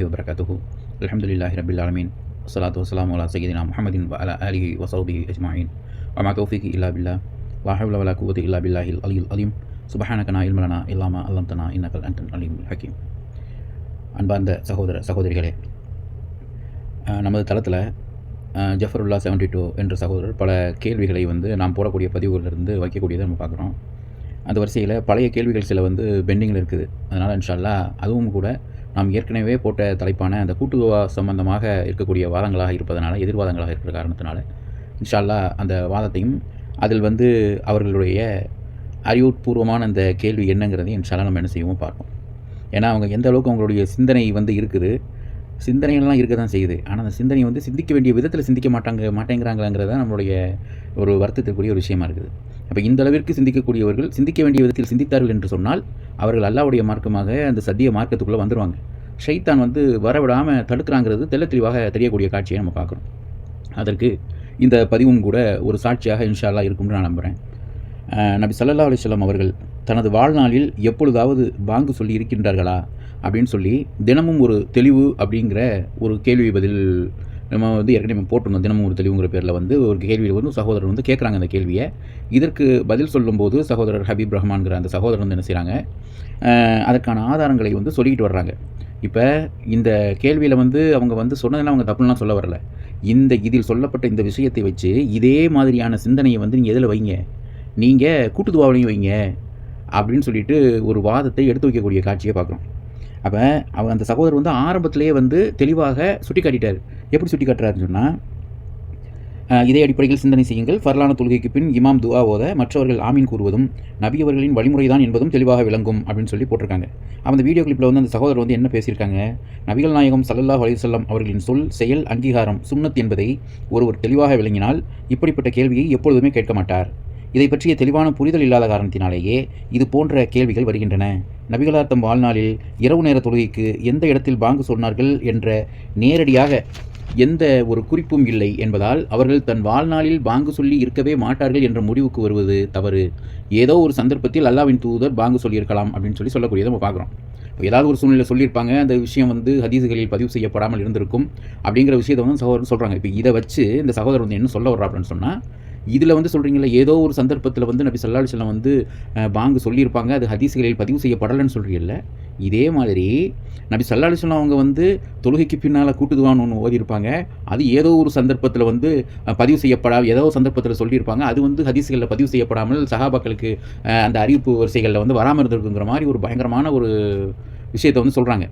வபரகாத்துஹு அலமதுல்லாஹி ரபில் ஆலமீன் வசலாத்து வசலாம் அலா சையதினா முஹமதின் அலா அலிஹி வசௌபிஹி அஜ்மாயின் அமா தௌஃபிகி இல்லா பில்லா வாஹவுல வலா குவதி இல்லா பில்லாஹில் அலில் அலீம் சுபஹானகனா இல்மலனா இல்லாமா அல்லம் தனா இன்னகல் அந்தன் அலீமுல் ஹக்கீம் அன்பார்ந்த சகோதர சகோதரிகளே நமது தளத்தில் ஜஃபருல்லா செவன்டி டூ என்ற சகோதரர் பல கேள்விகளை வந்து நாம் போடக்கூடிய பதிவுகளிலிருந்து வைக்கக்கூடியதை நம்ம பார்க்குறோம். அந்த வரிசையில் பழைய கேள்விகள் சில வந்து பெண்டிங்கில் இருக்குது. அதனால் இன்ஷால்லா அதுவும் கூட நாம் ஏற்கனவே போட்ட தலைப்பான அந்த கூட்டு சம்பந்தமாக இருக்கக்கூடிய வாதங்களாக இருப்பதனால எதிர்வாதங்களாக இருக்கிற காரணத்தினால இன்ஷால்லா அந்த வாதத்தையும் அதில் வந்து அவர்களுடைய அறிவுபூர்வமான அந்த கேள்வி என்னங்கிறதையும் இன்ஷால்லா நம்ம என்ன செய்வோம் பார்ப்போம். ஏன்னா அவங்க எந்த அளவுக்கு அவங்களுடைய சிந்தனை வந்து இருக்குது சிந்தனைகள்லாம் இருக்க தான் செய்யுது. ஆனால் அந்த சிந்தனை வந்து சிந்திக்க வேண்டிய விதத்தில் சிந்திக்க மாட்டாங்க மாட்டேங்கிறாங்கிறத நம்மளுடைய ஒரு வருத்தத்திற்குரிய ஒரு விஷயமா இருக்குது. அப்போ இந்த அளவிற்கு சிந்திக்கக்கூடியவர்கள் சிந்திக்க வேண்டிய விதத்தில் சிந்தித்தார்கள் என்று சொன்னால் அவர்கள் அல்லாவுடைய மார்க்கமாக அந்த சத்திய மார்க்கத்துக்குள்ளே வந்துடுவாங்க ஷைத்தான் வந்து வரவிடாமல் தடுக்கிறாங்கிறது தெல்ல தெளிவாக தெரியக்கூடிய காட்சியை நம்ம பார்க்குறோம். அதற்கு இந்த பதிவும் கூட ஒரு சாட்சியாக இன்ஷா அல்லாஹ் இருக்கும்னு நான் நம்புகிறேன் நபி சல்லா அலிஸ்லாம் அவர்கள் தனது வாழ்நாளில் எப்பொழுதாவது பாங்கு சொல்லி இருக்கின்றார்களா அப்படின்னு சொல்லி தினமும் ஒரு தெளிவு அப்படிங்கிற ஒரு கேள்வி பதில் நம்ம வந்து ஏற்கனவே போட்டிருந்தோம் தினமும் ஒரு தெளிவுங்கிற பேரில் வந்து ஒரு கேள்வியில் வந்து சகோதரர் வந்து கேட்குறாங்க அந்த கேள்வியை. இதற்கு பதில் சொல்லும்போது சகோதரர் ஹபீப் ரஹ்மான்கிற அந்த சகோதரர் வந்து என்ன செய்கிறாங்க அதற்கான ஆதாரங்களை வந்து சொல்லிக்கிட்டு வர்றாங்க. இப்போ இந்த கேள்வியில் வந்து அவங்க வந்து சொன்னதெல்லாம் அவங்க தப்புலாம் சொல்ல வரல. இந்த இதில் சொல்லப்பட்ட இந்த விஷயத்தை வச்சு இதே மாதிரியான சிந்தனையை வந்து நீங்கள் எதில் வைங்க நீங்கள் கூட்டுத்துவாவிலையும் வைங்க அப்படின்னு சொல்லிட்டு ஒரு வாதத்தை எடுத்து வைக்கக்கூடிய காட்சியை பார்க்குறோம் அப்போ அவர் அந்த சகோதரர் வந்து ஆரம்பத்திலேயே வந்து தெளிவாக சுட்டி காட்டிட்டார் எப்படி சுட்டி காட்டுறாருன்னு சொன்னால் இதே அடிப்படையில் சிந்தனை செய்யுங்கள். ஃபர்லான தொழுகைக்கு பின் இமாம் துவா ஓத மற்றவர்கள் ஆமீன் கூறுவதும் நபி அவர்களின் வழிமுறைதான் என்பதும் தெளிவாக விளங்கும் அப்படின்னு சொல்லி போட்டிருக்காங்க. அந்த வீடியோ கிளிப்பில் வந்து அந்த சகோதரர் வந்து என்ன பேசியிருக்காங்க? நபிகள் நாயகம் சல்லல்லாஹ் அலைஹி அவர்களின் சொல் செயல் அங்கீகாரம் சுண்ணத் என்பதை ஒருவர் தெளிவாக விளங்கினால் இப்படிப்பட்ட கேள்வியை எப்பொழுதுமே கேட்க மாட்டார். இதை பற்றிய தெளிவான புரிதல் இல்லாத காரணத்தினாலேயே இது போன்ற கேள்விகள் வருகின்றன. நபிகளார் தம் வாழ்நாளில் இரவு நேர தொழுகைக்கு எந்த இடத்தில் பாங்கு சொன்னார்கள் என்ற நேரடியாக எந்த ஒரு குறிப்பும் இல்லை என்பதால் அவர்கள் தன் வாழ்நாளில் பாங்கு சொல்லி இருக்கவே மாட்டார்கள் என்ற முடிவுக்கு வருவது தவறு. ஏதோ ஒரு சந்தர்ப்பத்தில் அல்லாவின் தூதர் பாங்கு சொல்லியிருக்கலாம் அப்படின்னு சொல்லி சொல்லக்கூடியதை நம்ம பார்க்குறோம். ஏதாவது ஒரு சூழ்நிலை சொல்லியிருப்பாங்க அந்த விஷயம் வந்து ஹதீஸுகளில் பதிவு செய்யப்படாமல் இருந்திருக்கும் அப்படிங்கிற விஷயத்தை வந்து சகோதரர் சொல்கிறாங்க இப்போ இதை வச்சு இந்த சகோதரர் வந்து என்ன சொல்ல வர்றா அப்படின்னு சொன்னால் இதில் வந்து சொல்கிறீங்களா ஏதோ ஒரு சந்தர்ப்பத்தில் வந்து நபி சல்லா அலிஸ்லாம் வந்து பாங்கு சொல்லியிருப்பாங்க அது ஹதீஸுகளில் பதிவு செய்யப்படலைன்னு சொல்கிறீங்கல்ல இதே மாதிரி நபி சல்லா அலிஸ்லாம் அவங்க வந்து தொழுகைக்கு பின்னால் கூட்டுதுவான்னு ஒன்று ஓதியிருப்பாங்க. அது ஏதோ ஒரு சந்தர்ப்பத்தில் வந்து பதிவு செய்யப்படா ஏதோ ஒரு சந்தர்ப்பத்தில் சொல்லியிருப்பாங்க. அது வந்து ஹதீஸுகளில் பதிவு செய்யப்படாமல் சகாபாக்களுக்கு அந்த அறிவிப்பு வரிசைகளில் வந்து வராமல் இருந்திருக்குங்கிற மாதிரி ஒரு பயங்கரமான ஒரு விஷயத்தை வந்து சொல்கிறாங்க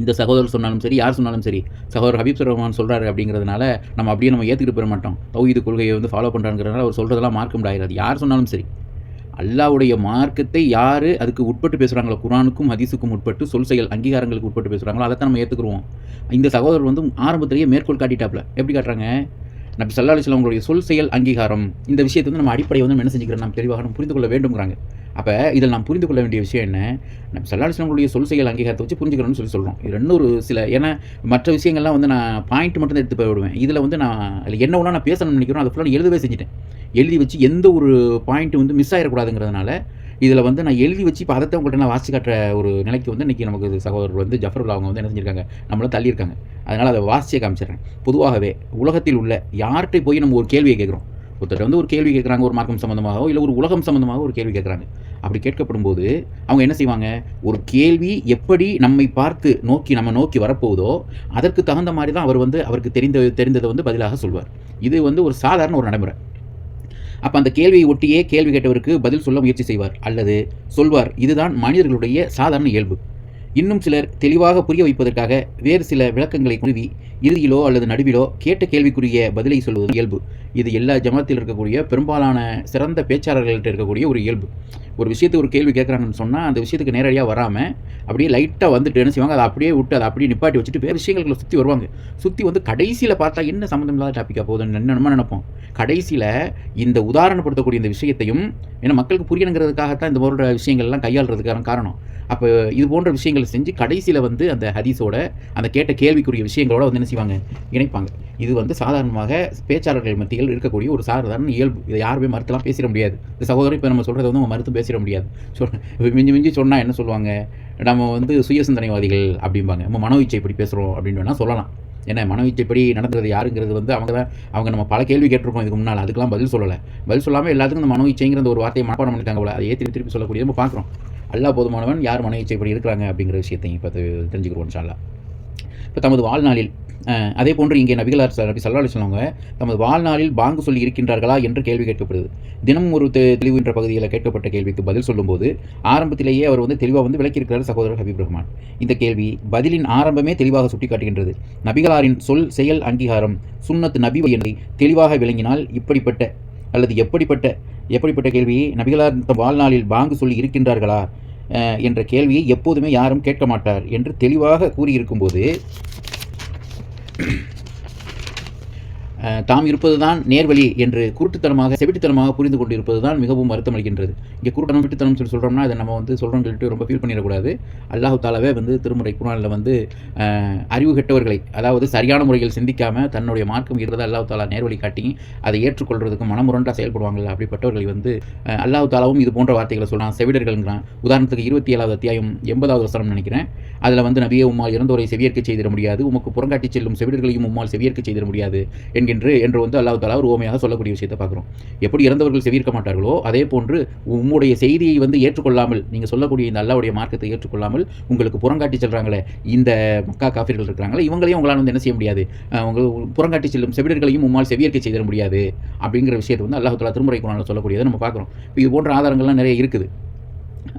இந்த சகோதரர் சொன்னாலும் சரி யார் சொன்னாலும் சரி சகோதரர் ஹபீப் ரஹ்மான் சொல்கிறாரு அப்படிங்கிறதுனால நம்ம அப்படியே நம்ம ஏற்றுக்கிட்டு போயிட மாட்டோம். தௌஹீது கொள்கையை வந்து ஃபாலோ பண்ணுறாங்கிறதுனால அவர் சொல்கிறதெல்லாம் மார்க்கம் ஆயிடாது யார் சொன்னாலும் சரி அல்லாவுடைய மார்க்கத்தை யார் அதுக்கு உட்பட்டு பேசுகிறாங்களோ குரானுக்கும் ஹதீஸுக்கும் உட்பட்டு சொல் செயல் அங்கீகாரங்களுக்கு உட்பட்டு பேசுகிறாங்களோ அதை தான் நம்ம ஏற்றுக்குருவோம் இந்த சகோதரர் வந்து ஆரம்பத்திலேயே மேற்கோள் காட்டிட்டாப்ல. எப்படி காட்டுறாங்க? நபி சல்லா அலிஸ்லாம் உங்களுடைய சொல் செயல் அங்கீகாரம் இந்த விஷயத்தை வந்து நம்ம அடிப்படையை வந்து என்ன செஞ்சுக்கிறோம்? நாம் தெளிவாக நம்ம புரிந்து கொள்ள வேண்டும்ங்கிறாங்க. அப்போ இதில் நாம் புரிந்து கொள்ள வேண்டிய விஷயம் என்ன? நம்ம சல்லா சொல் செயல் அங்கீகாரத்தை வச்சு புரிஞ்சுக்கணும்னு சொல்லி சொல்கிறோம் இது இன்னொரு சில ஏன்னா மற்ற விஷயங்கள்லாம் வந்து நான் பாயிண்ட் மட்டும் தான் எடுத்து போய் விடுவேன் இதில் வந்து நான் அதில் என்ன ஒன்றா நான் பேசணும்னு நினைக்கிறோம் அதை ஃபுல்லாக நான் எழுதவே செஞ்சுட்டேன். எழுதி வச்சு எந்த ஒரு பாயிண்ட் வந்து மிஸ் ஆகிடக்கூடாதுங்கிறதுனால இதில் வந்து நான் எழுதி வச்சு இப்போ அதை உங்கள்கிட்ட நான் வாசி காட்டுற ஒரு நிலைக்கு வந்து இன்றைக்கி நமக்கு சகோதரர் வந்து ஜஃபருல்லா அவங்க வந்து என்ன செஞ்சுருக்காங்க? நம்மளை தள்ளியிருக்காங்க. அதனால் அதை வாசிச்சே காமிச்சிடுறேன். பொதுவாகவே உலகத்தில் உள்ள யார்கிட்ட போய் நம்ம ஒரு கேள்வியை கேட்குறோம்? ஒருத்தர் வந்து ஒரு கேள்வி கேட்குறாங்க ஒரு மார்க்கம் சம்மந்தமாகவோ இல்லை ஒரு உலகம் சம்மந்தமாக ஒரு கேள்வி கேட்குறாங்க. அப்படி கேட்கப்படும் போது அவங்க என்ன செய்வாங்க? ஒரு கேள்வி எப்படி நம்மை பார்த்து நோக்கி நம்ம நோக்கி வரப்போகுதோ அதற்கு தகுந்த மாதிரி தான் அவர் வந்து அவருக்கு தெரிந்த தெரிந்ததை வந்து பதிலாக சொல்வார். இது வந்து ஒரு சாதாரண ஒரு நடைமுறை. அப்போ அந்த கேள்வியை ஒட்டியே கேள்வி கேட்டவருக்கு பதில் சொல்ல முயற்சி செய்வார். அல்லது சொல்வார் இதுதான் மனிதர்களுடைய சாதாரண இயல்பு. இன்னும் சிலர் தெளிவாக புரிய வைப்பதற்காக வேறு சில விளக்கங்களை குருவி இறுதியிலோ அல்லது நடுவிலோ கேட்ட கேள்விக்குரிய பதிலை சொல்வது இயல்பு. இது எல்லா ஜமாத்தில் இருக்கக்கூடிய பெரும்பாலான சிறந்த பேச்சாளர்கள்ட்ட இருக்கக்கூடிய ஒரு இயல்பு. ஒரு விஷயத்துக்கு ஒரு கேள்வி கேட்குறாங்கன்னு சொன்னால் அந்த விஷயத்துக்கு நேரடியாக வராமல் அப்படியே லைட்டாக வந்துட்டு என்ன செய்வாங்க? அதை அப்படியே விட்டு அதை அப்படியே நிப்பாட்டி வச்சுட்டு வேறு விஷயங்களை சுற்றி வருவாங்க. சுற்றி வந்து கடைசியில் பார்த்தா என்ன சம்மந்தம் இல்லாத டாப்பிக்காக போகுதுன்னு என்னென்னமோ நினைப்போம். கடைசியில் இந்த உதாரணப்படுத்தக்கூடிய இந்த விஷயத்தையும் ஏன்னா மக்களுக்கு புரியணுங்கிறதுக்காகத்தான் இந்த போன்ற விஷயங்கள்லாம் கையாளுறதுக்கான காரணம். அப்போ இது போன்ற விஷயங்கள் செஞ்சு கடைசியில் வந்து அந்த ஹதீஸோட அந்த கேட்ட கேள்விக்குரிய விஷயங்களோட வந்து என்ன செய்வாங்க? இணைப்பாங்க. இது வந்து சாதாரணமாக பேச்சாளர்கள் மத்தியில் இருக்கக்கூடிய ஒரு சாதாரண இயல்பு. இதை யாருமே மறுத்தலாம் பேசிட முடியாது. இந்த சகோதரர் இப்போ நம்ம சொல்கிறத வந்து அவங்க மறுத்து பேசிட முடியாது. சொல் மிஞ்சி மிஞ்சி சொன்னால் என்ன சொல்லுவாங்க? நம்ம வந்து சுயசிந்தனைவாதிகள் அப்படிம்பாங்க. நம்ம மனோ இச்சை இப்படி பேசுகிறோம் அப்படின்னு வேணால் சொல்லலாம். ஏன்னா மனவீச்சைப்படி நடந்தது யாருங்கிறது வந்து அவங்க தான் அவங்க நம்ம பல கேள்வி கேட்டிருக்கோம் இதுக்கு முன்னால். அதுக்கெல்லாம் பதில் சொல்லலை. பதில் சொல்லாமல் எல்லாத்துக்கும் இந்த மனவீச்சைங்கிற ஒரு வார்த்தையை மனப்பாடம் பண்ணிட்டாங்க போல. அதை திருப்பி திருப்பி சொல்லக்கூடியது நம்ம பார்க்குறோம். அல்லா போதுமானவன் யார் மன இருக்கிறாங்க அப்படிங்கிற விஷயத்தையும் இப்போ தெரிஞ்சுக்கிறோம் இன்ஷால்லா இப்போ தமது வாழ்நாளில் அதே போன்று இங்கே நபிகளார் நபி சல்லா சொன்னவங்க தமது வாழ்நாளில் பாங்கு சொல்லி இருக்கின்றார்களா என்று கேள்வி கேட்கப்படுது. தினமும் ஒரு தெளிவு என்ற பகுதியில் கேட்கப்பட்ட கேள்விக்கு பதில் சொல்லும்போது ஆரம்பத்திலேயே அவர் வந்து தெளிவாக வந்து விளக்கியிருக்கிறார் சகோதரர் ஹபீப் ரஹ்மான். இந்த கேள்வி பதிலின் ஆரம்பமே தெளிவாக சுட்டிக்காட்டுகின்றது. நபிகளாரின் சொல் செயல் அங்கீகாரம் சுன்னத் நபி என்பதை தெளிவாக விளங்கினால் இப்படிப்பட்ட அல்லது எப்படிப்பட்ட எப்படிப்பட்ட கேள்வியை நபிகளார் வாழ்நாளில் பாங்கு சொல்லி இருக்கின்றார்களா? என்ற கேள்வியை எப்போதுமே யாரும் கேட்க மாட்டார் என்று தெளிவாக கூறியிருக்கும்போது தாம் இருப்பதுதான் நேர்வழி என்று குருட்டுத்தனமாக செவிட்டுத்தனமாக புரிந்து கொண்டிருப்பது தான் மிகவும் வருத்தம் அளிக்கின்றது இங்கே குருட்டனம் விட்டுத்தனம் சொல்லி சொல்கிறோம்னா அதை நம்ம வந்து சொல்கிறோம் சொல்லிட்டு ரொம்ப ஃபீல் பண்ணிடக்கூடாது. அல்லாஹு தாலாவே வந்து திருமுறை குரானில் வந்து அறிவு கெட்டவர்களை அதாவது சரியான முறையில் சிந்திக்காமல் தன்னுடைய மார்க்கம் இருக்கிறத அல்லாஹு தாலா நேர்வழி காட்டி அதை ஏற்றுக்கொள்வதற்கு மனமுரண்டாக செயல்படுவாங்கள்ல அப்படிப்பட்டவர்களை வந்து அல்லாஹு தாலாவும் இது போன்ற வார்த்தைகளை சொல்கிறான் செவிடர்கள்ங்கிறான். உதாரணத்துக்கு இருபத்தி ஏழாவது அத்தியாயம் எண்பதாவது வசனம் நினைக்கிறேன். அதில் வந்து நபியே உம்மால் இறந்தோரை செவியேற்க செய்திட முடியாது. உமக்கு புறங்காட்டி செல்லும் செவிடர்களையும் உம்மால் செவியேற்க செய்திட முடியாது என்கின்ற என்று வந்து அல்லாஹ் தாலா ஒரு ஓமையாக சொல்லக்கூடிய விஷயத்தை பார்க்குறோம். எப்படி இறந்தவர்கள் செவியிருக்க மாட்டார்களோ அதே போன்று உம்முடைய செய்தியை வந்து ஏற்றுக்கொள்ளாமல் நீங்கள் சொல்லக்கூடிய இந்த அல்லாவுடைய மார்க்கத்தை ஏற்றுக்கொள்ளாமல் உங்களுக்கு புறங்காட்டி செல்கிறாங்களே இந்த மக்கா காஃபிர்கள் இருக்கிறாங்களே இவங்களையும் உங்களால் வந்து என்ன செய்ய முடியாது? உங்களுக்கு புறங்காட்டி செல்லும் செவிடர்களையும் உம்மால் செவியேற்க செய்திட முடியாது அப்படிங்கிற விஷயத்தை வந்து அல்லாஹ் தாலா திருமுறை குரானில் சொல்லக்கூடியதை நம்ம பார்க்குறோம். இது போன்ற ஆதாரங்கள்லாம் நிறைய இருக்குது.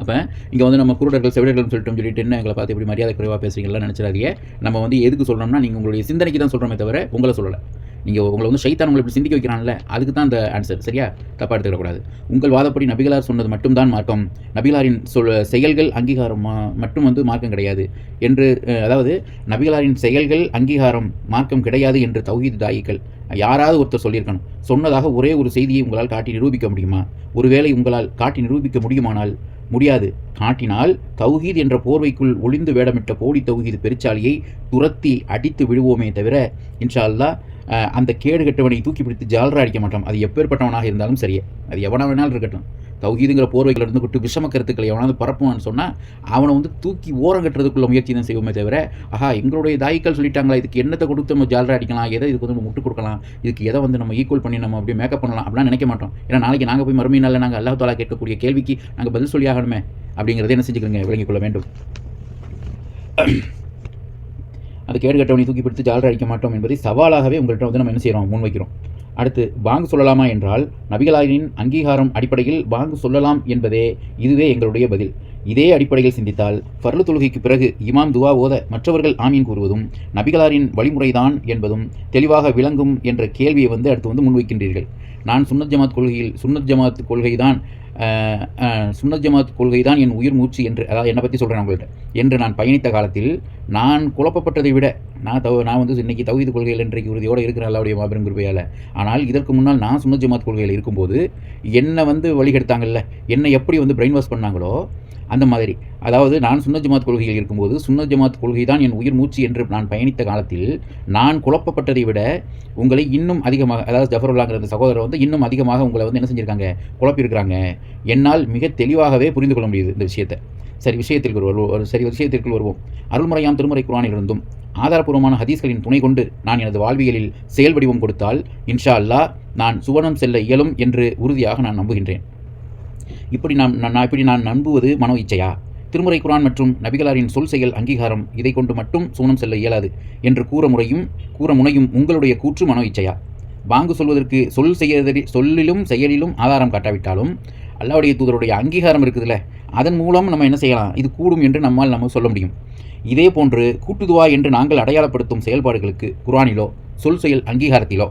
அப்போ இங்கே வந்து நம்ம குருடர்கள் செவிடர்கள்னு சொல்லிட்டோம் சொல்லிட்டு என்ன எங்களை பார்த்து இப்படி மரியாதை குறைவாக பேசுகிறீங்களா நினச்சிடாதீங்க. நம்ம வந்து எதுக்கு சொல்கிறோம்னா நீங்கள் உங்களுடைய சிந்தனைக்கு தான் சொல்கிறோமே தவிர உங்களை சொல்லலை. நீங்கள் உங்களை வந்து ஷைத்தான் உங்களை இப்படி சிந்திக்க வைக்கிறான்ல அதுக்கு தான் அந்த ஆன்சர் சரியா? தப்பாக எடுத்துக்கிடக்கூடாது. உங்கள் வாதப்படி நபிகளார் சொன்னது மட்டும்தான் மார்க்கம். நபிகளாரின் சொல் செயல்கள் அங்கீகாரம் மட்டும் வந்து மார்க்கம் கிடையாது. என்று அதாவது நபிகளாரின் செயல்கள் அங்கீகாரம் மார்க்கம் கிடையாது என்று தௌஹீது தாயிகள் யாராவது ஒருத்தர் சொல்லியிருக்கணும். சொன்னதாக ஒரே ஒரு செய்தியை உங்களால் காட்டி நிரூபிக்க முடியுமா? ஒருவேளை உங்களால் காட்டி நிரூபிக்க முடியுமானால் முடியாது. காட்டினால் தௌஹீத் என்ற போர்வைக்குள் ஒளிந்து வேடமிட்ட போலி தௌஹீத் பெருச்சாலியை துரத்தி அடித்து விழுவோமே தவிர இன்ஷா அல்லாஹ் அந்த கேடு கெட்டவனை தூக்கி பிடித்து ஜாலரா அடிக்க மாட்டோம். அது எப்பேற்பட்டவனாக இருந்தாலும் சரியே. அது எவனா வேணாலும் இருக்கட்டும். தௌஹீதுங்கிற போர்வைகள் இருந்து விட்டு விஷம கருத்துக்களை எவனாவது பரப்புவான்னு சொன்னால் அவனை வந்து தூக்கி ஓரம் கட்டுறதுக்குள்ள முயற்சி தான் செய்வோமே தவிர ஆஹா எங்களுடைய தாய்க்கள் சொல்லிட்டாங்களா இதுக்கு என்னத்தை கொடுத்து நம்ம ஜாலரை அடிக்கலாம் எதை இதுக்கு வந்து நம்ம முட்டு கொடுக்கலாம் இதுக்கு எதை வந்து நம்ம ஈக்குவல் பண்ணி நம்ம அப்படியே மேக்கப் பண்ணலாம் அப்படிலாம் நினைக்க மாட்டோம். ஏன்னா நாளைக்கு நாங்கள் போய் மறுமை நாளில் நாங்கள் அல்லாஹ் தாலா கேட்கக்கூடிய கேள்விக்கு நாங்கள் பதில் சொல்லி ஆகணுமே அப்படிங்கிறத என்ன செஞ்சுக்கிறோங்க? விளங்கிக் கொள்ள வேண்டும். அது கேடு கட்டவனை தூக்கி பிடித்து ஜாலரை அடிக்க மாட்டோம் என்பதை சவாலாகவே உங்கள்கிட்ட வந்து நம்ம என்ன செய்கிறோம் முன்வைக்கிறோம். அடுத்து பாங்கு சொல்லலாமா என்றால் நபிகளாரின் அங்கீகாரம் அடிப்படையில் பாங்கு சொல்லலாம் என்பதே இதுவே எங்களுடைய பதில். இதே அடிப்படையில் சிந்தித்தால் ஃபர்லு தொழுகைக்கு பிறகு இமாம் துவா ஓத மற்றவர்கள் ஆமீன் கூறுவதும் நபிகளாரின் வழிமுறைதான் என்பதும் தெளிவாக விளங்கும் என்ற கேள்வியை வந்து அடுத்து வந்து முன்வைக்கின்றீர்கள். நான் சுன்னத் ஜமாத் கொள்கையில் சுன்னத் ஜமாத் கொள்கை தான் சுன்னத் ஜமாத் கொள்கைதான் என் உயிர் மூச்சு என்று அதாவது என்னை பற்றி சொல்கிறேன் உங்கள்கிட்ட என்று நான் பயணித்த காலத்தில் நான் குழப்பப்பட்டதை விட நான் தவ நான் வந்து இன்றைக்கி தௌஹீது கொள்கையில் இன்றைக்கு உறுதியோடு இருக்கிற அல்லாவுடைய மாபெரும் கிருபையால். ஆனால் இதற்கு முன்னால் நான் சுன்னத் ஜமாத் கொள்கையில் இருக்கும்போது என்னை வந்து வழிகெடுத்தாங்கல்ல என்னை எப்படி வந்து பிரெயின் வாஷ் பண்ணாங்களோ அந்த மாதிரி. அதாவது நான் சுன்ன ஜமாத் கொள்கையில் இருக்கும்போது சுன்ன ஜமாத் கொள்கை தான் என் உயிர் மூச்சு என்று நான் பயணித்த காலத்தில் நான் குழப்பப்பட்டதை விட உங்களை இன்னும் அதிகமாக அதாவது ஜஃபருல்லாங்கிற அந்த சகோதரர் வந்து இன்னும் அதிகமாக உங்களை வந்து என்ன செஞ்சுருக்காங்க? குழப்பியிருக்கிறாங்க. என்னால் மிக தெளிவாகவே புரிந்து கொள்ள முடியுது இந்த விஷயத்தை. சரி விஷயத்திற்கு வருவோம். ஒரு சரி விஷயத்திற்குள் வருவோம். அருள்முறையாம் திருமுறை குரானிலிருந்தும் ஆதாரபூர்வமான ஹதீஸ்களின் துணை கொண்டு நான் எனது வாழ்வியலில் செயல் வடிவம் கொடுத்தால் இன்ஷா அல்லாஹ் நான் சுவனம் செல்ல இயலும் என்று உறுதியாக நான் நம்புகின்றேன். இப்படி நான் நான் இப்படி நான் நம்புவது மனோ இச்சையா? திருமுறை குரான் மற்றும் நபிகளாரின் சொல் செயல் அங்கீகாரம் இதை கொண்டு மட்டும் சூனம் செல்ல இயலாது என்று கூற முறையும் கூற முனையும் உங்களுடைய கூற்று மனோ இச்சையா? பாங்கு சொல்வதற்கு சொல் செய்யறதி சொல்லிலும் செயலிலும் ஆதாரம் காட்டாவிட்டாலும் அல்லாவுடைய தூதருடைய அங்கீகாரம் இருக்குதுல்ல அதன் மூலம் நம்ம என்ன செய்யலாம்? இது கூடும் என்று நம்மால் நம்ம சொல்ல முடியும். இதே போன்று கூட்டுதுவா என்று நாங்கள் அடையாளப்படுத்தும் செயல்பாடுகளுக்கு குரானிலோ சொல் செயல் அங்கீகாரத்திலோ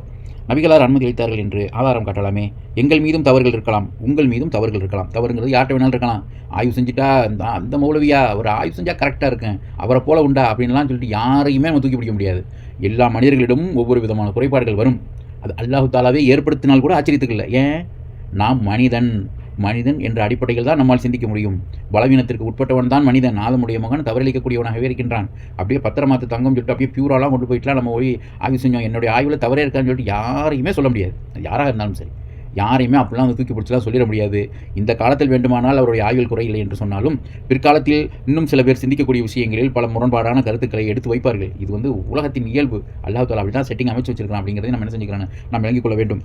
நபிகளார் அனுமதி அளித்தார்கள் என்று ஆதாரம் காட்டலாமே. எங்கள் மீதும் தவறுகள் இருக்கலாம். உங்கள் மீதும் தவறுகள் இருக்கலாம். தவறுங்கிறது யார்கிட்ட வேணாலும் இருக்கலாம். ஆய்வு செஞ்சுட்டா அந்த அந்த மௌலவியா அவர் ஆய்வு செஞ்சால் கரெக்டாக இருக்கேன். அவரை போல உண்டா அப்படின்லாம் சொல்லிட்டு யாரையுமே நம்ம தூக்கி பிடிக்க முடியாது. எல்லா மனிதர்களிடமும் ஒவ்வொரு விதமான குறைபாடுகள் வரும். அது அல்லாஹு தாலாவே ஏற்படுத்தினால் கூட ஆச்சரியத்துக்கு இல்லை. ஏன்? நாம் மனிதன். மனிதன் என்ற அடிப்படையில் தான் நம்மால் சிந்திக்க முடியும். பலவீனத்திற்கு உட்பட்டவன் தான் மனிதன். நாதமுடைய மகன் தவறளிக்கக்கூடியவனாகவே இருக்கின்றான். அப்படியே பத்திரமாத்து தங்கம் சொல்லிட்டு அப்படியே பியூராலாம் கொண்டு போயிட்டுலாம் நம்ம போய் ஆய்வு செஞ்சோம் என்னுடைய ஆய்வில் தவறே இருக்கான்னு சொல்லிட்டு யாரையுமே சொல்ல முடியாது. யாராக இருந்தாலும் சரி. யாரையுமே அப்படிலாம் வந்து தூக்கி பிடிச்சலாம் சொல்லிட முடியாது. இந்த காலத்தில் வேண்டுமானால் அவருடைய ஆய்வில் குறையில்லை என்று சொன்னாலும் பிற்காலத்தில் இன்னும் சில பேர் சிந்திக்கக்கூடிய விஷயங்களில் பல முரண்பாடான கருத்துக்களை எடுத்து வைப்பார்கள். இது வந்து உலகத்தின் இயல்பு. அல்லாஹ் தாலா அப்படி தான் செட்டிங் அமைச்சு வச்சிருக்கான் அப்படிங்கிறத நம்ம என்ன செஞ்சுக்கிறோம் நாம் விளங்கிக் கொள்ள வேண்டும்.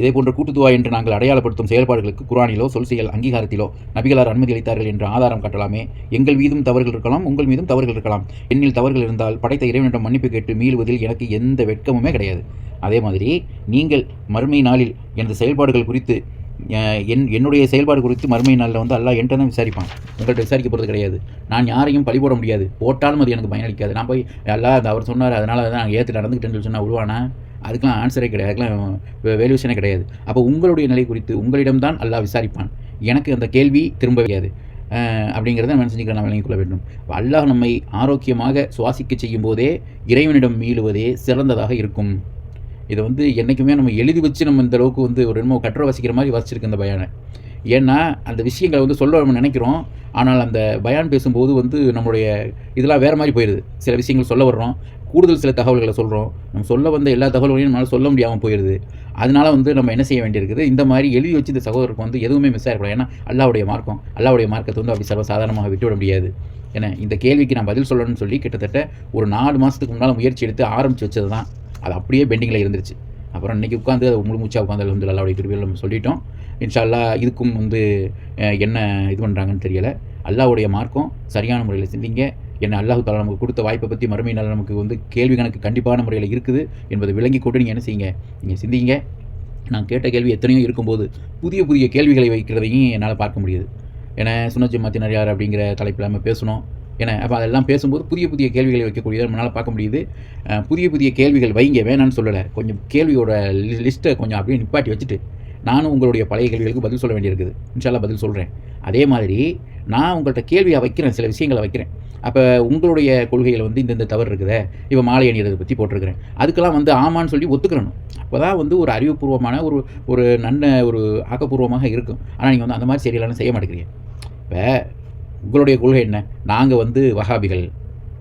இதே போன்ற கூட்டுத்துவா என்று நாங்கள் அடையாளப்படுத்தும் செயல்பாடுகளுக்கு குரானிலோ சொல்செயல் அங்கீகாரத்திலோ நபிகளார் அனுமதி அளித்தார்கள் என்ற ஆதாரம் காட்டலாமே. எங்கள் மீதும் தவறுகள் இருக்கலாம் உங்கள் மீதும் தவறுகள் இருக்கலாம். என்னில் தவறுகள் இருந்தால் படைத்த இறைவனிடம் மன்னிப்பு கேட்டு மீளுவதில் எனக்கு எந்த வெட்கமுமே கிடையாது. அதே மாதிரி நீங்கள் மறுமை நாளில் எனது செயல்பாடுகள் குறித்து என் என்னுடைய செயல்பாடு குறித்து மறுமை நாளில் வந்து அல்லாஹ் என்கிட்ட தான் விசாரிப்பான். உங்கள்கிட்ட விசாரிக்க போகிறது கிடையாது. நான் யாரையும் பழி போட முடியாது. போட்டாலும் அது எனக்கு பயனளிக்காது. நான் போய் எல்லா அவர் சொன்னார் அதனால் தான் நான் ஏற்று நடந்துக்கிட்டேன்னு சொல்லி சொன்னால் விடுவானா அதுக்கெலாம் ஆன்சரே கிடையாது. அதுக்கெலாம் வேல்யூஷனே கிடையாது. அப்போ உங்களுடைய நிலை குறித்து உங்களிடம்தான் அல்லாஹ் விசாரிப்பான். எனக்கு அந்த கேள்வி திரும்ப கிடையாது அப்படிங்கிறத நம்ம செஞ்சுக்கிற நாம் விளங்கிக் கொள்ள வேண்டும். அல்லாஹ் நம்மை ஆரோக்கியமாக சுவாசிக்க செய்யும் போதே இறைவனிடம் மீளுவதே சிறந்ததாக இருக்கும். இதை வந்து என்றைக்குமே நம்ம எழுதி வச்சு நம்ம இந்த அளவுக்கு வந்து ஒரு என்னமோ கட்டுரை வசிக்கிற மாதிரி வசிச்சிருக்கு இந்த பயானை. ஏன்னா அந்த விஷயங்களை வந்து சொல்ல நம்ம நினைக்கிறோம். ஆனால் அந்த பயான் பேசும்போது வந்து நம்மளுடைய இதெல்லாம் வேறு மாதிரி போயிடுது சில விஷயங்கள் சொல்ல வர்றோம். கூடுதல் சில தகவல்களை சொல்கிறோம் நம்ம சொல்ல வந்த எல்லா தகவல்களையும் நம்மளால் சொல்ல முடியாமல் போயிடுது அதனால வந்து நம்ம என்ன செய்ய வேண்டியிருக்குது? இந்த மாதிரி எழுதி வச்சு இந்த சகோதரருக்கு வந்து எதுவுமே மிஸ் ஆகிடக்கூடாது ஏன்னா அல்லாவுடைய மார்க்கம் அல்லாவுடைய மார்க்கத்தை வந்து அப்படி சர்வசாதாரணமாக விட்டுவிட முடியாது. ஏன்னா இந்த கேள்விக்கு நான் பதில் சொல்லணும்னு சொல்லி கிட்டத்தட்ட ஒரு நாலு மாதத்துக்கு முன்னால் முயற்சி எடுத்து ஆரம்பித்து வச்சது தான். அது அப்படியே பெண்டிங்கில் இருந்துருச்சு. அப்புறம் இன்றைக்கி உட்காந்து அது முழு மூச்சா உட்காந்து வந்து அல்லாவுடைய கிருபியில் நம்ம சொல்லிட்டோம். இன்ஷால்லா அல்லாஹ் இதுக்கும் வந்து என்ன இது பண்ணுறாங்கன்னு தெரியலை. அல்லாவுடைய மார்க்கம் சரியான முறையில் சிந்திங்க. என்ன அல்லாஹு தாலா நமக்கு கொடுத்த வாய்ப்பை பற்றி மறுமையினால் நமக்கு வந்து கேள்வி கணக்கு கண்டிப்பான முறையில் இருக்குது என்பதை விளங்கி கொண்டு நீங்கள் என்ன செய்யுங்க? நீங்கள் சிந்திங்க. நான் கேட்ட கேள்வி எத்தனையோ இருக்கும்போது புதிய புதிய கேள்விகளை வைக்கிறதையும் என்னால் பார்க்க முடியுது. ஏன்னா சுனஜி மாத்தினர் யார் அப்படிங்கிற தலைப்பில் நம்ம பேசணும். ஏன்னா அப்போ அதெல்லாம் பேசும்போது புதிய புதிய கேள்விகளை வைக்கக்கூடியதை நம்மளால் பார்க்க முடியுது. புதிய புதிய கேள்விகள் வைங்க வேணான்னு சொல்லலை. கொஞ்சம் கேள்வியோட லிஸ்ட்டை கொஞ்சம் அப்படியே நிப்பாட்டி வச்சுட்டு நானும் உங்களுடைய பழைய கேள்விகளுக்கு பதில் சொல்ல வேண்டியிருக்குது. இன்ஷால்லா பதில் சொல்கிறேன் அதே மாதிரி நான் உங்கள்கிட்ட கேள்வியாக வைக்கிறேன் சில விஷயங்களை வைக்கிறேன். அப்போ உங்களுடைய கொள்கையில் வந்து இந்தந்த தவறு இருக்குதே இப்போ மாலை அணியறதை பற்றி போட்டிருக்கிறேன். அதுக்கெல்லாம் வந்து ஆமான்னு சொல்லி ஒத்துக்கிறணும். அப்போ தான் வந்து ஒரு அறிவுபூர்வமான ஒரு ஒரு நல்ல ஒரு ஆக்கப்பூர்வமாக இருக்கும். ஆனால் நீங்கள் வந்து அந்த மாதிரி சரியில்லாமல் செய்ய மாட்டேங்கிறீங்க. இப்போ உங்களுடைய கொள்கை என்ன? நாங்கள் வந்து வகாபிகள்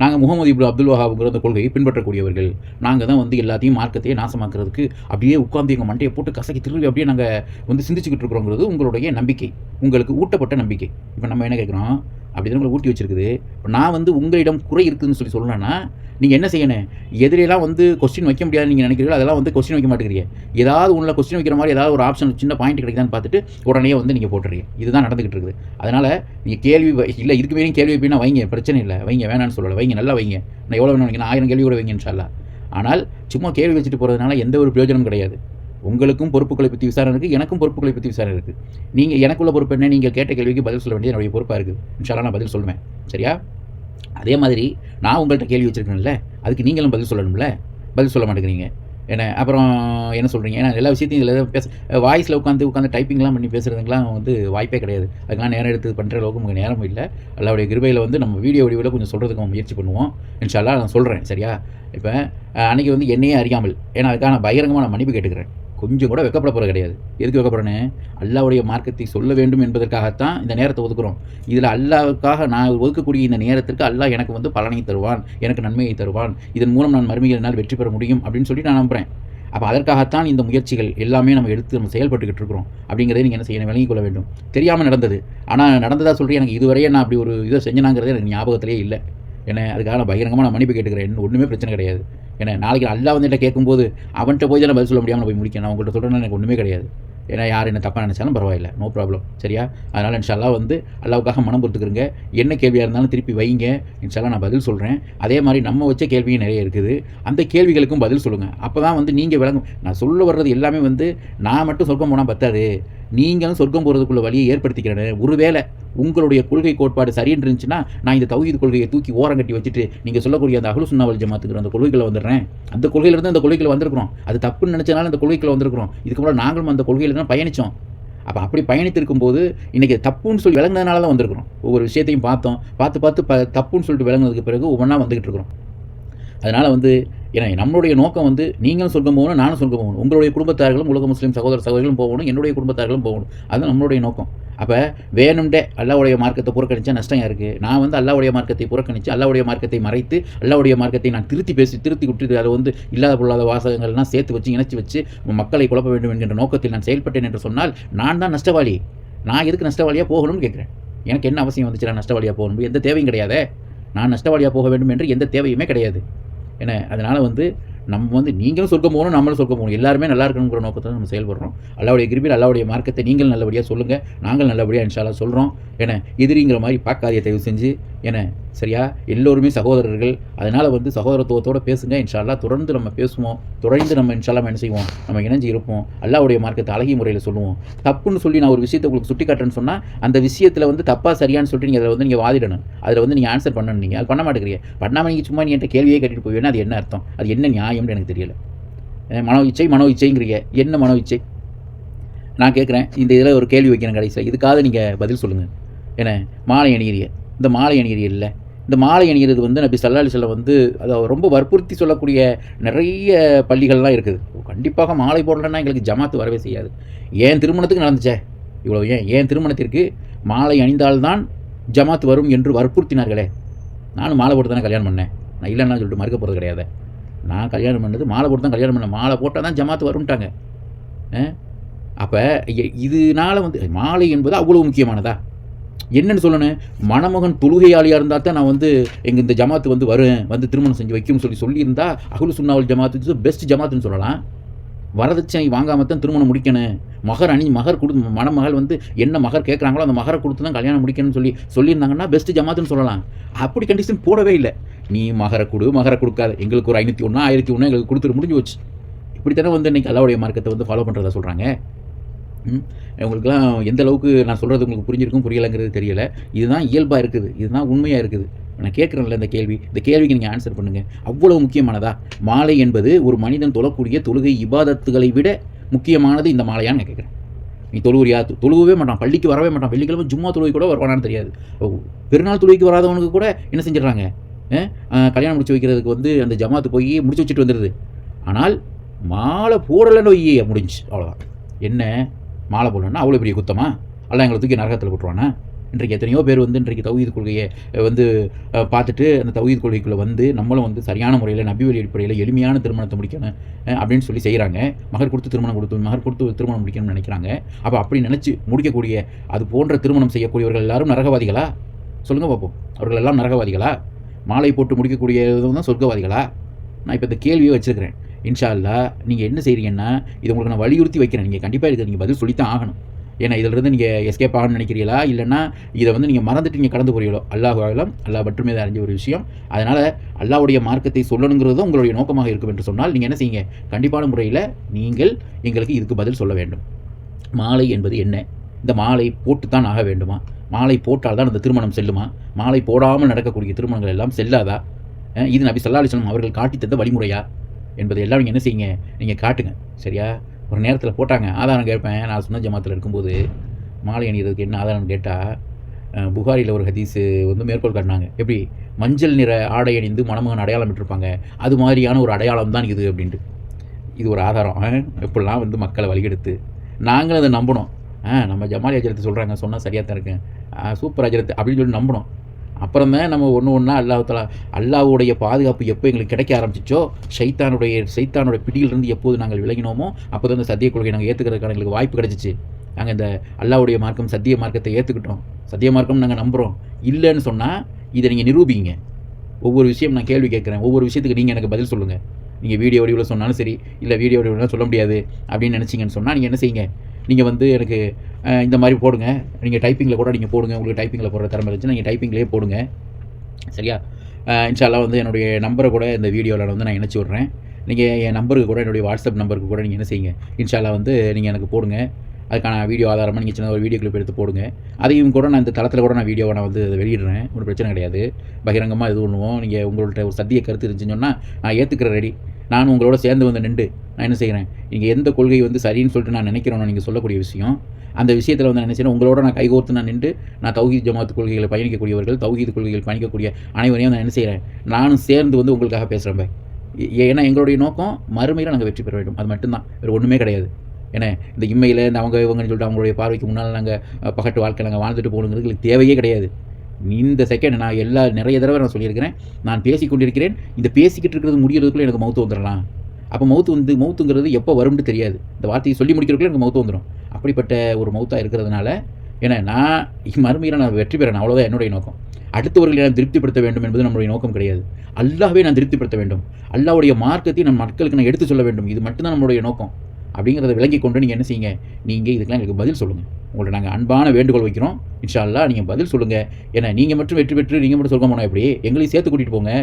நாங்கள் முகமது இப்னு அப்துல் வஹாபுங்கிற அந்த கொள்கையை பின்பற்றக்கூடியவர்கள். நாங்கள் தான் வந்து எல்லாத்தையும் மார்க்கத்தையே நாசமாக்குறதுக்கு அப்படியே உட்காந்து எங்கள் மண்டையை போட்டு கசக்கி திரும்பி அப்படியே நாங்கள் வந்து சிந்திச்சுக்கிட்டு இருக்கிறோங்கிறது உங்களுடைய நம்பிக்கை. உங்களுக்கு ஊட்டப்பட்ட நம்பிக்கை. இப்போ நம்ம என்ன கேட்குறோம்? அப்படி தான் உங்களை ஊட்டி வச்சிருக்குது. இப்போ நான் வந்து உங்களிடம் குறை இருக்குதுன்னு சொல்லி சொல்லணும்னா நீங்கள் என்ன செய்யணும்? எதிரெல்லாம் வந்து கொஸ்டின் வைக்க முடியாதுன்னு நீங்கள் நினைக்கிறீங்களோ அதெல்லாம் வந்து கொஸ்டின் வைக்க மாட்டேங்கிறீங்க. ஏதாவது உள்ள கொஸ்டின் வைக்கிற மாதிரி ஏதாவது ஒரு ஆப்ஷன் சின்ன பாயிண்ட் கிடைக்குதான்னு பார்த்துட்டு உடனே வந்து நீங்கள் போட்டுறீங்க. இதுதான் நடந்துகிட்டு இருக்குது. அதனால் நீங்கள் கேள்வி வை- இல்லை இதுக்கு மேலேயும் கேள்வி வைப்பினா வைங்க பிரச்சனை இல்லை. வைங்க வேணான்னு சொல்லலை. வைங்க நல்லா வைங்க. நான் எவ்வளோ வேணும் வைங்க. ஆயிரம் கேள்வி கூட வைங்க இன்ஷால்லா ஆனால் சும்மா கேள்வி வச்சுட்டு போகிறதுனால எந்த ஒரு பிரயோஜனம் கிடையாது. உங்களுக்கும் பொறுப்புகளை பற்றி விசாரணை இருக்குது எனக்கும் பொறுப்புகளை பற்றி விசாரணை இருக்குது நீங்கள் எனக்குள்ள பொறுப்பு என்ன? நீங்கள் கேட்ட கேள்விக்கு பதில் சொல்ல வேண்டியது என்னுடைய பொறுப்பாக இருக்குது இன்ஷால்லா நான் பதில் சொல்லுவேன் சரியா? அதே மாதிரி நான் உங்கள்கிட்ட கேள்வி வச்சுருக்கேன்ல அதுக்கு நீங்களும் பதில் சொல்லணும்ல? பதில் சொல்ல மாட்டேங்கிறீங்க. என்ன அப்புறம் என்ன சொல்கிறீங்க ஏன்னா எல்லா விஷயத்தையும் இதில் பேச வாய்ஸில் உட்காந்து உட்காந்து டைப்பிங்லாம் பண்ணி பேசுகிறதுங்கலாம் வந்து வாய்ப்பே கிடையாது. அதுக்கெல்லாம் நேரம் எடுத்து பண்ணுற அளவுக்கு உங்களுக்கு நேரம் இல்லை. அல்லாவுடைய கிருபையில் வந்து நம்ம வீடியோ வடிவில் கொஞ்சம் சொல்கிறதுக்கு முயற்சி பண்ணுவோம். இன்ஷால்லா நான் சொல்கிறேன் சரியா? இப்போ அன்றைக்கி வந்து என்னையே அறியாமல் ஏன்னா அதுக்காக நான் பகிரங்கமாக நான் மன்னிப்பு கேட்டுக்கிறேன். கொஞ்சம் கூட வெக்கப்பட போகிற கிடையாது. எதுக்கு வைக்கப்படுறேன்னு அல்லாவுடைய மார்க்கத்தை சொல்ல வேண்டும் என்பதற்காகத்தான் இந்த நேரத்தை ஒதுக்குறோம். இதில் அல்லாவுக்காக நான் ஒதுக்கக்கூடிய இந்த நேரத்திற்கு அல்லாஹ் எனக்கு வந்து பலனை தருவான் எனக்கு நன்மையை தருவான். இதன் மூலம் நான் மறுமையினால் வெற்றி பெற முடியும் அப்படின்னு சொல்லி நான் நம்புகிறேன் அப்போ அதற்காகத்தான் இந்த முயற்சிகள் எல்லாமே நம்ம எடுத்து நம்ம செயல்பட்டுக்கிட்டு இருக்கிறோம். அப்படிங்கிறதை நீங்கள் என்ன செய்யணும்? விளங்கிக் கொள்ள வேண்டும். தெரியாமல் நடந்தது. ஆனால் நடந்ததாக சொல்கிறேன் எனக்கு இதுவரையே நான் அப்படி ஒரு இதை செஞ்சனாங்கிறது எனக்கு ஞாபகத்திலே இல்லை. ஏன்னா அதுக்காக நான் பகிரங்கமாக நான் மன்னிப்பு கேட்டுக்கிறேன். இன்னும் ஒன்றுமே பிரச்சனை கிடையாது. ஏன்னா நாளைக்கு அல்லா வந்து கேட்கும்போது அவன்கிட்ட போய் தான் பதில் சொல்ல முடியாமல் போய் முடிக்கணும். நான் சொல்கிறேன்னு எனக்கு ஒன்றுமே கிடையாது. ஏன்னா யார் என்ன தப்பாக நினச்சாலும் பரவாயில்ல. நோ ப்ராப்ளம் சரியா? அதனால் இன்ஷால்லா வந்து அல்லாவுக்காக மனம் பொறுத்துக்கிறங்க என்ன கேள்வியாக இருந்தாலும் திருப்பி வைங்க. இன்ஷால்லா நான் பதில் சொல்கிறேன் அதே மாதிரி நம்ம வச்ச கேள்வியும் நிறைய இருக்குது. அந்த கேள்விகளுக்கும் பதில் சொல்லுங்கள் அப்போ தான் வந்து நீங்கள் விளங்கும். நான் சொல்ல வர்றது எல்லாமே வந்து நான் மட்டும் சொல்ல போனால் பத்தாது. நீங்களும் சொர்க்கம் போகிறதுக்குள்ள வழியை ஏற்படுத்திக்கிறேன் ஒருவேளை உங்களுடைய கொள்கை கோட்பாடு சரின்னு இருந்துச்சுன்னா நான் இந்த தௌஹீத் கொள்கையை தூக்கி ஓரம் கட்டி வச்சுட்டு நீங்கள் சொல்லக்கூடிய அந்த அகலு சுண்ணாவல் ஜமாத்துக்கிற அந்த கொள்கைகளை வந்துடுறேன். அந்த கொள்கையிலிருந்து அந்த கொள்கைகளை வந்திருக்கிறோம். அது தப்புன்னு நினச்சனால அந்த கொள்கைகளை வந்திருக்கிறோம். இதுக்கு முன்னாடி நாங்களும் அந்த கொள்கையில் தான் பயணித்தோம் அப்போ அப்படி பயணித்திருக்கும் போது இன்றைக்கி தப்புன்னு சொல்லி விளங்கினதுனால தான் வந்திருக்கிறோம். ஒவ்வொரு விஷயத்தையும் பார்த்தோம். பார்த்து பார்த்து ப தப்புன்னு சொல்லிட்டு விளங்குனதுக்கு பிறகு ஒவ்வொன்றா வந்துகிட்டு இருக்கிறோம். அதனால் வந்து ஏன்னா நம்மளுடைய நோக்கம் வந்து நீங்களும் சொர்க்கம் போகணும் நானும் சொர்க்கம் போகணும். உங்களுடைய குடும்பத்தார்களும் உலக முஸ்லீம் சகோதர சகோதரிகளும் போகணும் என்னுடைய குடும்பத்தார்களும் போகணும். அதுதான் நம்மளுடைய நோக்கம். அப்போ வேணும்டே அல்லாவுடைய மார்க்கத்தை புறக்கணிச்சா நஷ்டம் யாருக்கு? நான் வந்து அல்லாவுடைய மார்க்கத்தை புறக்கணித்து அல்லாவுடைய மார்க்கத்தை மறைத்து அல்லாவுடைய மார்க்கத்தை நான் திருத்தி பேசி திருத்தி விட்டுட்டு அதை வந்து இல்லாத பொல்லாத வாசகங்கள்லாம் சேர்த்து வச்சு இணைச்சி வச்சு மக்களை குழப்ப வேண்டும் என்கின்ற நோக்கத்தில் நான் செயல்பட்டேன் என்று சொன்னால் நான் தான் நஷ்டவாளி. நான் எதுக்கு நஷ்டவாளியாக போகணும்னு கேட்குறேன். எனக்கு என்ன அவசியம் வந்துச்சு நான் நஷ்டவாளியாக போகணும்? எந்த தேவையும் கிடையாது. நான் நஷ்டவாளியாக போக வேண்டும் என்று எந்த தேவையுமே கிடையாது. என்ன? அதனால் வந்து நம்ம வந்து நீங்களும் சொர்க்கம் போகணும் நம்மளும் சொர்க்கம் போகணும். எல்லாருமே நல்லா இருக்கணுங்கிற நோக்கத்தில் நம்ம செயல்படுறோம். அல்லாவுடைய கிருபியில் அல்லாவுடைய மார்க்கத்தை நீங்கள் நல்லபடியாக சொல்லுங்கள் நாங்கள் நல்லபடியாக இன்ஷாலாக சொல்கிறோம் ஏன்னா எதிரிங்கிற மாதிரி பார்க்காதிய தயவு செஞ்சு என சரியா? எல்லோருமே சகோதரர்கள். அதனால் வந்து சகோதரத்துவத்தோடு பேசுங்க. இன்ஷால்லா தொடர்ந்து நம்ம பேசுவோம். தொடர்ந்து நம்ம இன்ஷால்லாம் என்ன செய்வோம்? நம்ம இணைஞ்சு இருப்போம். அல்லாவுடைய மார்க்கத்தை அழகிய முறையில் சொல்லுவோம். தப்புன்னு சொல்லி நான் ஒரு விஷயத்தை உங்களுக்கு சுட்டி காட்டுறேன்னு சொன்னால் அந்த விஷயத்தில் வந்து தப்பாக சரியான்னு சொல்லிட்டு நீங்கள் அதில் வந்து நீங்கள் வாதிடணும். அதில் வந்து நீங்கள் ஆன்சர் பண்ணணும். நீங்கள் அது பண்ண மாட்டேங்கிறீங்க. பண்ணாமல் நீங்கள் சும்மா நீ என்கிட்ட கேள்வியே கேட்டுட்டு போவீங்கன்னா அது என்ன அர்த்தம்? அது என்ன நியாயம்னு எனக்கு தெரியல. மனோ இச்சை மனோ இச்சைங்கிறீங்க. என்ன மனோ இச்சை? நான் கேட்குறேன் இந்த இதில் ஒரு கேள்வி வைக்கிறேன் கடைசியில் இதுக்காக நீங்கள் பதில் சொல்லுங்கள் என்ன? மாலை அணிகிறீங்க இந்த மாலை அணிகிறீ இல்லை. இந்த மாலை அணிகிறது வந்து நபி சல்லா செல்ல வந்து அதை ரொம்ப வற்புறுத்தி சொல்லக்கூடிய நிறைய பள்ளிகள்லாம் இருக்குது. கண்டிப்பாக மாலை போடலன்னா எங்களுக்கு ஜமாத்து வரவே செய்யாது. ஏன் திருமணத்துக்கு நடந்துச்சே? இவ்வளோ ஏன் ஏன் திருமணத்திற்கு மாலை அணிந்தால்தான் ஜமாத் வரும் என்று வற்புறுத்தினார்களே? நானும் மாலை போட்டு தானே கல்யாணம் பண்ணேன். நான் இல்லைன்னா சொல்லிட்டு மறுக்க போகிறது கிடையாது. நான் கல்யாணம் பண்ணது மாலை போட்டு தான் கல்யாணம் பண்ணேன். மாலை போட்டால் தான் ஜமாத்து வரும்ட்டாங்க. அப்போ இதனால் வந்து மாலை என்பது அவ்வளோ முக்கியமானதா? என்னன்னு சொல்லணும்? மணமகன் தொழுகையாளியாக இருந்தால் தான் நான் வந்து எங்கள் இந்த ஜமாத்து வந்து வருவேன். வந்து திருமணம் செஞ்சு வைக்கும்னு சொல்லி சொல்லியிருந்தா அகுல் சுண்ணாவல் ஜமாத்து பெஸ்ட் ஜமாத்துன்னு சொல்லலாம். வரதட்சணை வாங்காம தான் திருமணம் முடிக்கணும். மகர் அணி மகர் கொடு மணமகள் வந்து என்ன மகர் கேட்குறாங்களோ அந்த மகரை கொடுத்து தான் கல்யாணம் முடிக்கணும்னு சொல்லி சொல்லியிருந்தாங்கன்னா பெஸ்ட் ஜமாத்துன்னு சொல்லலாம். அப்படி கண்டிஷன் போடவே இல்லை. நீ மகரை கொடு மகரை கொடுக்காத. எங்களுக்கு ஒரு ஐநூற்றி ஒன்றா ஆயிரத்தி ஒன்றா எங்களுக்கு கொடுத்துட்டு முடிஞ்சு வச்சு இப்படித்தானே வந்து இன்றைக்கி அல்லாவுடைய மார்க்கத்தை வந்து ஃபாலோ பண்ணுறதா சொல்கிறாங்க உங்களுக்குலாம் எந்த அளவுக்கு நான் சொல்கிறது உங்களுக்கு புரிஞ்சிருக்கும் புரியலைங்கிறது தெரியலை. இதுதான் இயல்பாக இருக்குது. இதுதான் உண்மையாக இருக்குது. நான் கேட்குறேன்ல இந்த கேள்வி. இந்த கேள்விக்கு நீங்கள் ஆன்சர் பண்ணுங்கள் அவ்வளோ முக்கியமானதா? மாலை என்பது ஒரு மனிதன் தொழக்கூடிய தொழுகை இபாதத்துகளை விட முக்கியமானது இந்த மாலையான்னு நான் கேட்குறேன். நீ தொழுவுறியா? தொழுகவே மாட்டான். பள்ளிக்கு வரவே மாட்டான். வெள்ளிக்கிழமை ஜும்மா தொழுகை கூட வருவானான்னு தெரியாது. பெருநாள் தொழுகைக்கு வராதவனுக்கு கூட என்ன செஞ்சிடறாங்க? கல்யாணம் முடிச்சு வைக்கிறதுக்கு வந்து அந்த ஜமாத்து போய் முடிச்சு வச்சுட்டு வந்துடுது ஆனால் மாலை போடலைன்னு வையே முடிஞ்சு. அவ்வளோதான் என்ன? மாலை போடலன்னா அவ்வளோ பெரிய குத்தமா? அல்ல எங்களை தூக்கி நரகத்தில் போட்டுருவானா இன்றைக்கு எத்தனையோ பேர் வந்து இன்றைக்கு தௌஹீத் கொள்கையை வந்து பார்த்துட்டு அந்த தௌஹீத் கொள்கைக்குள்ளே வந்து நம்மளும் வந்து சரியான முறையில் நபி வழி அடிப்படையில் எளிமையான திருமணத்தை முடிக்கணும் அப்படின்னு சொல்லி செய்கிறாங்க மகர் கொடுத்து திருமணம் கொடுத்து மகர் கொடுத்து திருமணம் முடிக்கணும்னு நினைக்கிறாங்க. அப்போ அப்படி நினச்சி முடிக்கக்கூடிய அது போன்ற திருமணம் செய்யக்கூடியவர்கள் எல்லாரும் நரகவாதிகளா? சொல்லுங்கள் பார்ப்போம் அவர்கள் எல்லாம் நரகவாதிகளா? மாலை போட்டு முடிக்கக்கூடியவங்க தான் சொர்க்கவாதிகளா? நான் இப்போ இந்த கேள்வியை வச்சுருக்கிறேன். இன்ஷால்லா நீங்கள் என்ன செய்கிறீங்கன்னா இது உங்களுக்கு நான் வலியுறுத்தி வைக்கிறேன். நீங்கள் கண்டிப்பாக இதுக்கு நீங்கள் பதில் சொல்லித்தான் ஆகணும். ஏன்னா இதிலிருந்து நீங்கள் எஸ்கேப் ஆகணும்னு நினைக்கிறீங்களா? இல்லைன்னா இதை வந்து நீங்கள் மறந்துட்டு நீங்கள் கடந்து போகிறீங்களோ அல்லாஹ் ஆகலாம் அல்லாஹ் மட்டுமே அறிஞ்ச ஒரு விஷயம். அதனால் அல்லாஹ்வுடைய மார்க்கத்தை சொல்லணுங்கிறது உங்களுடைய நோக்கமாக இருக்கும் என்று சொன்னால் நீங்கள் என்ன செய்யுங்க? கண்டிப்பான முறையில் நீங்கள் எங்களுக்கு இதுக்கு பதில் சொல்ல வேண்டும். மாலை என்பது என்ன? இந்த மாலை போட்டு தான் ஆக வேண்டுமா? மாலை போட்டால் தான் அந்த திருமணம் செல்லுமா? மாலை போடாமல் நடக்கக்கூடிய திருமணங்கள் எல்லாம் செல்லாதா? இது நபி ஸல்லல்லாஹு அலிஸ்லாம் அவர்கள் காட்டி தந்த வழிமுறையா? என்பதை எல்லாம் நீங்கள் என்ன செய்யுங்க? நீங்கள் காட்டுங்க. சரியா? ஒரு நேரத்தில் போட்டாங்க. ஆதாரம் கேட்பேன். நான் சொன்ன ஜமாத்தில் இருக்கும்போது மாலை அணிகிறதுக்கு என்ன ஆதாரம் கேட்டால் புகாரியில் ஒரு ஹதீஸு வந்து மேற்கோள் காட்டினாங்க. எப்படி? மஞ்சள் நிற ஆடை அணிந்து மணமகன் அடையாளம் விட்டுருப்பாங்க அது மாதிரியான ஒரு அடையாளம் தான் இது அப்படின்ட்டு. இது ஒரு ஆதாரம். எப்படிலாம் வந்து மக்களை வழிகெடுத்து. நாங்களும் அதை நம்பினோம் ஆ நம்ம ஜமாலி அஜரத்து சொல்கிறாங்க சொன்னால் சரியாக தான் இருக்கேன் சூப்பர் அஜரத்து அப்படின்னு சொல்லி நம்பினோம் அப்புறம் தான் நம்ம ஒன்று ஒன்றா அல்லாஹாலா அல்லாவுடைய பாதுகாப்பு எப்போ எங்களுக்கு கிடைக்க ஆரம்பிச்சிச்சோ சைத்தானுடைய சைத்தானுடைய பிடியிலிருந்து எப்போது நாங்கள் விலகினோமோ அப்போ தான் இந்த சத்திய கொள்கையை நாங்கள் ஏற்றுக்கிறதுக்கான எங்களுக்கு வாய்ப்பு கிடைச்சிச்சு. நாங்கள் இந்த அல்லாஹ்வுடைய மார்க்கம் சத்திய மார்க்கத்தை ஏற்றுக்கிட்டோம் சத்திய மார்க்கம் நாங்கள் நம்புகிறோம் இல்லைன்னு சொன்னால் இதை நீங்கள் நிரூபிங்க. ஒவ்வொரு விஷயம் நான் கேள்வி கேட்குறேன். ஒவ்வொரு விஷயத்துக்கு நீங்கள் எனக்கு பதில் சொல்லுங்கள் நீங்கள் வீடியோ வடிவில் சொன்னாலும் சரி இல்லை வீடியோ வடிவில் சொல்ல முடியாது அப்படின்னு நினச்சிங்கன்னு சொன்னால் நீங்கள் என்ன செய்யுங்க? நீங்கள் வந்து எனக்கு இந்த மாதிரி போடுங்க. நீங்கள் டைப்பிங்கில் கூட நீங்கள் போடுங்க. உங்களுக்கு டைப்பிங்கில் போடுற திறமை இருந்துச்சு நீங்கள் டைப்பிங்லேயே போடுங்க. சரியா? அஹ், வந்து என்னுடைய நம்பரை கூட இந்த வீடியோவில் வந்து நான் இணைச்சி விட்றேன். நீங்கள் என் நம்பருக்கு கூட என்னுடைய வாட்ஸ்அப் நம்பருக்கு கூட நீங்கள் என்ன செய்யுங்க. இன்ஷால்லா வந்து நீங்கள் எனக்கு போடுங்க. அதுக்கான வீடியோ ஆதாரமாக நீங்கள் சின்ன ஒரு வீடியோ கிளிப் எடுத்து போடுங்க. அதையும் கூட நான் இந்த தளத்தில் கூட நான் வீடியோவை நான் வந்து வெளியிடுறேன். ஒன்றும் பிரச்சனை கிடையாது. பகிரங்கமாக இது பண்ணுவோம். நீங்கள் உங்கள்கிட்ட ஒரு சத்திய கருத்து இருந்துச்சுன்னு சொன்னால் நான் ஏற்றுக்கிற ரெடி நானும் உங்களோட சேர்ந்து வந்து நின்று நான் என்ன செய்கிறேன்? நீங்கள் எந்த கொள்கை வந்து சரின்னு சொல்லிட்டு நான் நினைக்கிறேன்னு நீங்கள் சொல்லக்கூடிய விஷயம் அந்த விஷயத்தில் வந்து என்ன செய்யணும் உங்களோட நான் கைகோர்த்து நான் நின்று நான் தௌஹீத் ஜமாத் கொள்கைகளை பயணிக்கக்கூடியவர்கள் தௌஹீத் கொள்கைகள் பயணிக்கக்கூடிய அனைவரையும் நான் என்ன செய்கிறேன்? நானும் சேர்ந்து வந்து உங்களுக்காக பேசுகிறேன் ஏ- ஏன்னா எங்களுடைய நோக்கம் மறுமையில் நாங்கள் வெற்றி பெற வேண்டும். அது மட்டும்தான். வேறு ஒன்றுமே கிடையாது. ஏன்னா இந்த இம்மையில் இந்த அவங்க இவங்கன்னு சொல்லிட்டு அவங்களுடைய பார்வைக்கு முன்னால் நாங்கள் பகட்டு வாழ்க்கை நாங்கள் வாழ்ந்துட்டு போகணுங்கிறது எங்களுக்கு தேவையே கிடையாது. இந்த செகண்ட் நான் எல்லா நிறைய தடவை நான் சொல்லியிருக்கிறேன். நான் பேசி கொண்டிருக்கிறேன். இந்த பேசிக்கிட்டு இருக்கிறது முடிகிறதுக்குள்ளே எனக்கு மௌத்து வந்துடலாம். அப்போ மௌத்து வந்து மௌத்துங்கிறது எப்போ வரும்னு தெரியாது. இந்த வார்த்தையை சொல்லி முடிக்கிறதுக்குள்ளே எனக்கு மௌத்து வந்துடும் அப்படிப்பட்ட ஒரு மௌத்தாக இருக்கிறதுனால ஏன்னா நான் மறுமையில் நான் வெற்றி பெறேன். அவ்வளோதான் என்னுடைய நோக்கம். அடுத்தவர்களை நான் திருப்திப்படுத்த வேண்டும் என்பது நம்முடைய நோக்கம் கிடையாது. அல்லாவே நான் திருப்திப்படுத்த வேண்டும். அல்லாவுடைய மார்க்கத்தை நான் மக்களுக்கு நான் எடுத்து சொல்ல வேண்டும். இது மட்டும்தான் நம்மளுடைய நோக்கம். அப்படிங்கிறத விளங்கி கொண்டு நீங்கள் என்ன செய்யுங்க? நீங்கள் இதுக்கெல்லாம் எங்களுக்கு பதில் சொல்லுங்கள் உங்களை நாங்கள் அன்பான வேண்டுகோள் வைக்கிறோம். இன்ஷா அல்லாஹ் நீங்கள் பதில் சொல்லுங்கள் ஏன்னா நீங்கள் மட்டும் வெற்றி பெற்று நீங்கள் மட்டும் சொல்ல போனால் எப்படி? எங்களையும் சேர்த்து கூட்டிகிட்டு போங்க.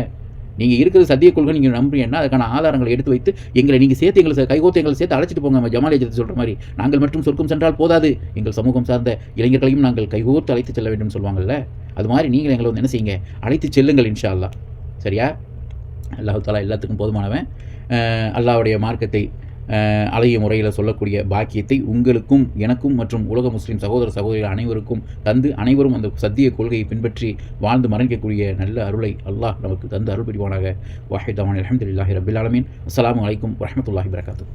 நீங்கள் இருக்கிறது சத்திய கொள்கை நீங்கள் நம்புறீங்கன்னா அதுக்கான ஆதாரங்களை எடுத்து வைத்து எங்களை நீங்கள் சேர்த்து எங்களை கைகோத்து எங்களை சேர்த்து அழைச்சிட்டு போங்க. நம்ம ஜமால் ஏஜத்தை சொல்கிற மாதிரி. நாங்கள் மட்டும் சொர்க்கம் சென்றால் போதாது. எங்கள் சமூகம் சார்ந்த இளைஞர்களையும் நாங்கள் கைகோர்த்து அழைத்து செல்ல வேண்டும் சொல்லுவாங்கல்ல. அது மாதிரி நீங்கள் எங்களை வந்து என்ன செய்யுங்க? அழைத்து செல்லுங்கள் இன்ஷா அல்லா சரியா? அல்லாஹ் தாலா எல்லாத்துக்கும் போதுமானவன். அல்லாவுடைய அல்லாஹ்வுடைய மார்க்கத்தை அழகிய முறையில் சொல்லக்கூடிய பாக்கியத்தை உங்களுக்கும் எனக்கும் மற்றும் உலக முஸ்லீம் சகோதர சகோதரிகள் அனைவருக்கும் தந்து அனைவரும் அந்த சத்திய கொள்கையை பின்பற்றி வாழ்ந்து மறைக்கக்கூடிய நல்ல அருளை அல்லாஹ் நமக்கு தந்து அருள் புரிவானாக. வாஹித் அவான் அலமதுல்லாஹி ரபில் ஆலமீன். அஸ்லாம் வலைக்கம் வரமத்துல்லாஹி வரகாத்து